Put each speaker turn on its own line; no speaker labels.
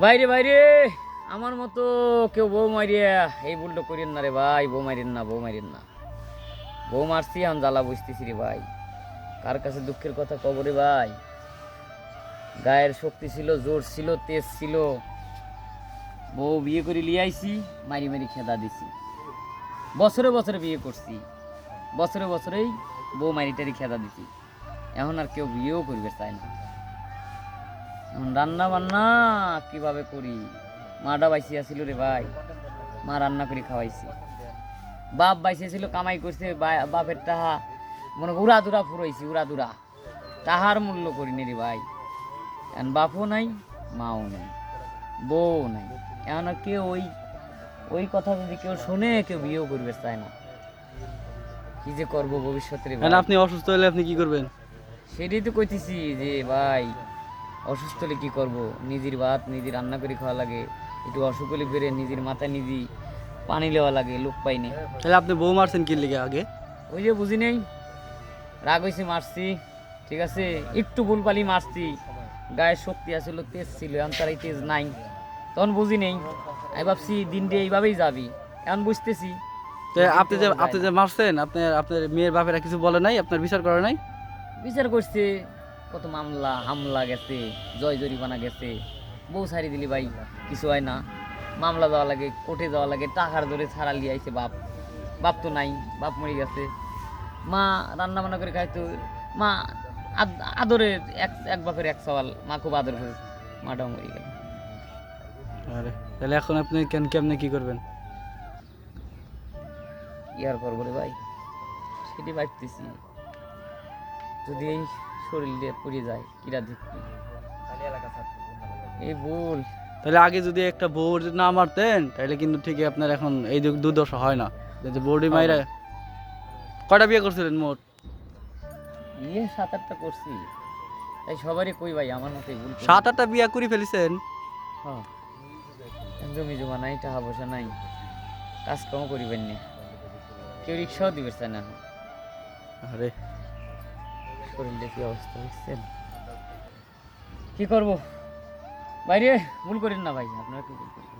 বাইরে বাইরে। আমার মতো কেউ বউ মারিয়া এই ভুলটা করেন না রে ভাই, বউ মারেন না, বউ মারেন না। বউ মারছি, আমি জ্বালা বুঝতেছি রে ভাই। কার কাছে দুঃখের কথা কব রে ভাই? গায়ের শক্তি ছিল, জোর ছিল, তেজ ছিল। বউ বিয়ে করে লিয়ে আইছি, মারি মারি খেদা দিছি। বছরে বছরে বিয়ে করছি। বছরে বছরেই বউ মারি টারি খেদা দিছি। এখন আর কেউ বিয়েও করবে চায় না। রান্না বান্না কীভাবে করি? মাটা বাইসি আছিল রে ভাই। মা রান্না করে খাওয়াইছি। বাপ বাইসে ছিল কামাই করছে বাপের তাহা মনে উড়া দুরা ফুরাইছি উড়া দুরা তাহার মূল্য করিনি রে ভাই। এখন বাপও নাই মাও নাই বউ নাই। এখন কেউ ওই ওই কথা যদি কেউ শুনে কেউ বিয়েও করবে চায় না। কি যে করব ভবিষ্যতে
আপনি অসুস্থ হলে আপনি কি করবেন?
সেটাই তো কইতেছি যে ভাই অসুস্থ হলে কি করব? নিজের ভাত নিজে রান্না করে খাওয়া লাগে। একটু অসুখ হলে বেড়ে নিজের মাথায় নিজে পানি লেওয়া লাগে লোক পাইনি
তাহলে আপনি বউ মারছেন কি লিগে আগে?
ওই যে বুঝি নেই? রাগ হয়েছে মারছি। ঠিক আছে? একটু ভুল পালি মারছি। গায়ের শক্তি আসলে তেজ ছিল এখন তার এই তেজ নাই। তখন বুঝি নেই। আমি ভাবছি দিনটা এইভাবেই যাবি। এখন বুঝতেছি।
তো আপনি যে আপনি যে মারছেন আপনার আপনার মেয়ের বাপেরা কিছু বলে নাই? আপনার বিচার করে নাই?
বিচার করছে। কত মামলা হামলা গেছে জয় জরিমানা গেছে। বউ ছাড়ি দিলি ভাই কিছু হয় না। মামলা দেওয়া লাগে কোর্টে যাওয়া লাগে টাকার ধরে ছাড়া লিয়ে আইছে বাপ। বাপ তো নাই বাপ মরে গেছে। মা রান্না বান্না করে খাইতো। মা আদ- আদরের এক এক বাপের এক সওয়াল মা খুব আদর করে মাটাও মরে গেল।
আরে তাহলে এখন আপনি কেন কেমনে কি করবেন?
ইয়ার করব রে ভাই? সেটি ভাবতেছি। যদি এই শরীর দিয়ে পুড়ে যায় কিরা দেখবি? এই ভুল
তাহলে আগে যদি একটা বউর না মারতেন তাহলে কিন্তু ঠিকই আপনার এখন এই দুর্দশা হয় না। যদি বউডি মাইরা কয়টা বিয়ে করছিলেন মোট?
ইয়ে সাত আটটা করছি। তাই সবারই কই ভাই আমার মতো ভুল
সাত আটটা বিয়ে করে ফেলেছেন?
হ্যাঁ। জমি জমা নাই টাকা পয়সা নাই কাজ কামও করিবেন না। কেউ রিক্সাও দিবে না।
আরে।
শরীরে কি অবস্থা দেখছেন কি করব? বাইরে ভুল করেন না ভাই, আপনারা কি ভুল করেন?